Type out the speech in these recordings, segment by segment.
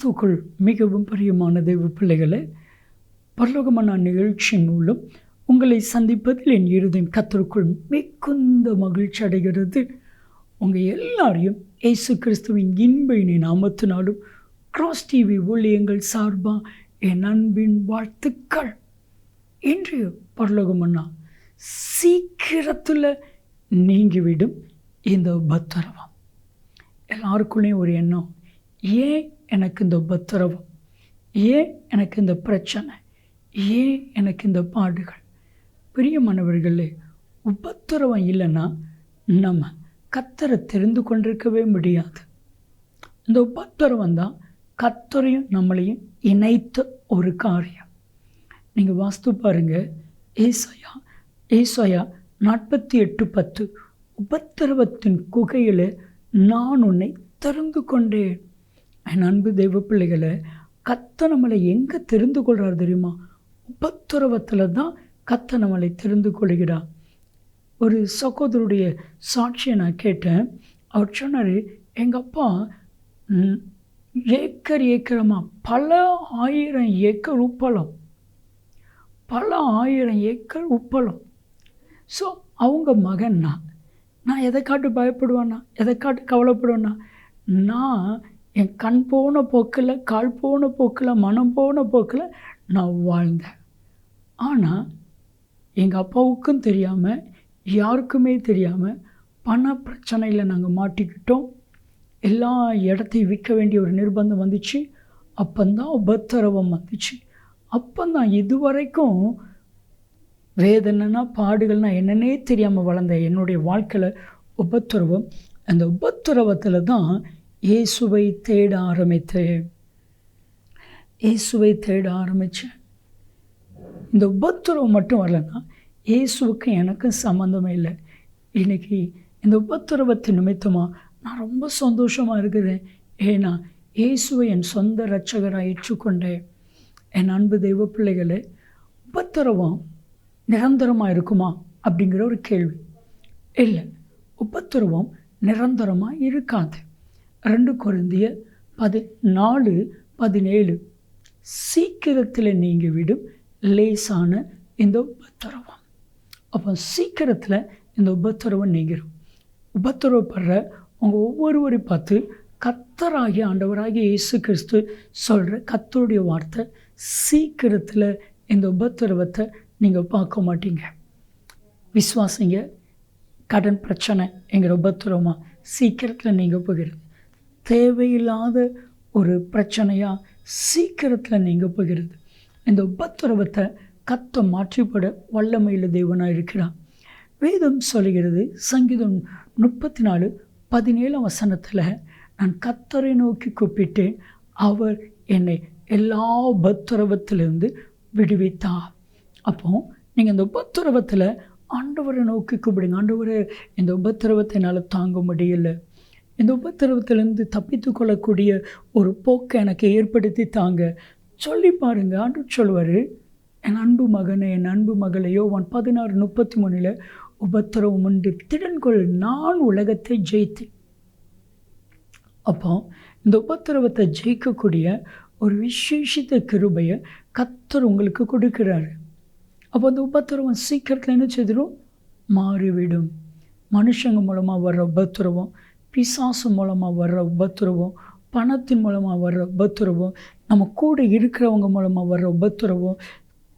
கிறிஸ்துக்குள் மிகவும் பிரியமான தெய்வ பிள்ளைகளை பரலோகமான நிகழ்ச்சியின் மூலம் உங்களை சந்திப்பதில் என் இருதயம் கத்தருக்குள் மிகுந்த மகிழ்ச்சி அடைகிறது. உங்கள் எல்லாரையும் இயேசு கிறிஸ்துவின் இன்பையினை நாமத்தினாலும் கிராஸ் டிவி ஊழியங்கள் சார்பாக என் அன்பின் வாழ்த்துக்கள். இன்றைய பரலோகமன்னா சீக்கிரத்தில் நீங்கிவிடும் இந்த உபத்திரவம். எல்லாருக்குள்ளேயும் ஒரு எண்ணம் ஏன் எனக்கு இந்த உபத்திரவம்? ஏன் எனக்கு இந்த பிரச்சனை? ஏன் எனக்கு இந்த பாடுகள்? பிரியமானவர்களே உபத்திரவம் இல்லைன்னா நம்ம கத்தரை தெரிந்து கொண்டிருக்கவே முடியாது. இந்த உபத்திரவம் தான் கத்தரையும் நம்மளையும் இணைத்த ஒரு காரியம். நீங்கள் வாஸ்து பாருங்கள் ஏசாயா ஏசாயா நாற்பத்தி எட்டு பத்து. உபத்திரவத்தின் குகையில் நான் உன்னை தெரிந்து கொண்டேன். என் அன்பு தெய்வ பிள்ளைகளை கத்த நம்மளை எங்கே தெரிந்து கொள்கிறார் தெரியுமா? உபத்துறவத்தில் தான் கத்த நம்மளை தெரிந்து கொள்கிறார். ஒரு சகோதரருடைய சாட்சியை நான் கேட்டேன். அவர் சொன்னார் எங்கள் அப்பா ஏக்கர் ஏக்கரமாக பல ஆயிரம் ஏக்கர் உப்பளம். பல ஆயிரம் ஏக்கர் உப்பளம். ஸோ அவங்க மகன்னா நான். எதை காட்டு பயப்படுவேன்னா எதை காட்டு கவலைப்படுவேன்னா நான் என் கண் போன போக்கில் கால் போன போக்கில் மனம் போன போக்கில் நான் வாழ்ந்தேன். ஆனால் எங்கள் அப்பாவுக்கும் தெரியாமல் யாருக்குமே தெரியாமல் பண பிரச்சனையில் நாங்கள் மாட்டிக்கிட்டோம். எல்லா இடத்தையும் விற்க வேண்டிய ஒரு நிர்பந்தம் வந்துச்சு. அப்போந்தான் உபத்திரவம் வந்துச்சு. அப்போந்தான் இதுவரைக்கும் வேதனைனா பாடுகள்னா என்னன்னே தெரியாமல் வளர்ந்த என்னுடைய வாழ்க்கையில் உபத்திரவம். அந்த உபத்திரவத்தில் தான் இயேசுவை தேட ஆரம்பித்தேன் இயேசுவை தேட ஆரம்பித்தேன் இந்த உபத்திரவம் மட்டும் வரலன்னா இயேசுவுக்கும் எனக்கும் சம்மந்தமே இல்லை. இன்றைக்கி இந்த உபத்திரவத்தின் நிமித்தமாக நான் ரொம்ப சந்தோஷமாக இருக்கிறேன் ஏன்னா இயேசுவை என் சொந்த இரட்சகராக ஏற்றுக்கொண்டேன் என் அன்பு தெய்வ பிள்ளைகளே உபத்திரவம் நிரந்தரமாக இருக்குமா அப்படிங்கிற ஒரு கேள்வி. இல்லை உபத்திரவம் நிரந்தரமாக இருக்காது. ரெண்டு குருந்திய பதினாலு பதினேழு. சீக்கிரத்தில் நீங்கள் விடும் லேசான இந்த உபத்திரவம். அப்போ சீக்கிரத்தில் இந்த உபத்திரவம் நீங்கிடும் உபத்திரவப்படுற உங்கள் ஒவ்வொருவரையும் பார்த்து கத்தராகிய ஆண்டவராகிய இயேசு கிறிஸ்து சொல்கிற கத்தருடைய வார்த்தை சீக்கிரத்தில் இந்த உபத்திரவத்தை நீங்கள் பார்க்க மாட்டீங்க. விஸ்வாசிங்க கடன் பிரச்சனை எங்கள் உபத்திரவமாக சீக்கிரத்தில் நீங்கள் போகிறது. தேவையில்லாத ஒரு பிரச்சனையாக சீக்கிரத்தில் நீங்கள் போகிறது. இந்த உபத்திரவத்தை கத்த மாற்றிப்பட வல்லமையில் தேவனாக இருக்கிறான் வேதம் சொல்கிறது சங்கீதம் முப்பத்தி நாலு பதினேழாம் வசனத்தில் நான் கத்தரை நோக்கி கூப்பிட்டேன் அவர் என்னை எல்லா உபத்திரவத்திலிருந்து விடுவித்தார். அப்போ நீங்கள் இந்த உபத்திரவத்தில் ஆண்டவரை நோக்கி கூப்பிடுங்க. ஆண்டவரை இந்த உபத்திரவத்தை என்னால் தாங்க முடியல. இந்த உபத்திரவத்திலிருந்து தப்பித்து கொள்ளக்கூடிய ஒரு போக்கை எனக்கு ஏற்படுத்தி தாங்க. சொல்லி பாருங்க ஆண்டு சொல்வார் என் அன்பு மகனை என் அன்பு மகளையோ ஒன் பதினாறு முப்பத்தி மூணில் உபத்திரவம் உண்டு. திடன்கொள் நான் உலகத்தை ஜெயித்தேன். அப்போ இந்த உபத்திரவத்தை ஜெயிக்கக்கூடிய ஒரு விசேஷித்த கிருபையை கத்தர் உங்களுக்கு கொடுக்கிறாரு. அப்போ அந்த உபத்திரவம் சீக்கிரத்தில் என்ன செய்திடும் மாறிவிடும். மனுஷங்க மூலமாக வர்ற உபத்திரவம் பிசாசு மூலமாக வர்ற உபத்திரவம் பணத்தின் மூலமாக வர்ற உபத்திரவம் நம்ம கூட இருக்கிறவங்க மூலமாக வர்ற உபத்திரவம்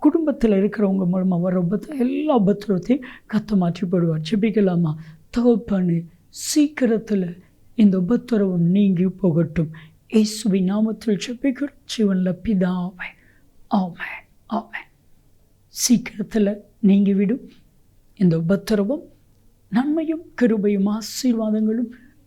குடும்பத்தில் இருக்கிறவங்க மூலமாக வர்ற உபத்திரம் எல்லா உபத்திரவத்தையும் கத்த மாற்றி போடுவார். ஜெபிக்கலாமா? தகப்பனு சீக்கிரத்தில் இந்த உபத்திரவம் நீங்கி போகட்டும். இயேசுவின் நாமத்தில் ஜெபிக்கிறோம். ஜீவனில் பிதாவை. ஆமை ஆமை சீக்கிரத்தில் நீங்கிவிடும் இந்த உபத்திரவம். நன்மையும் கிருபையும் ஆசீர்வாதங்களும்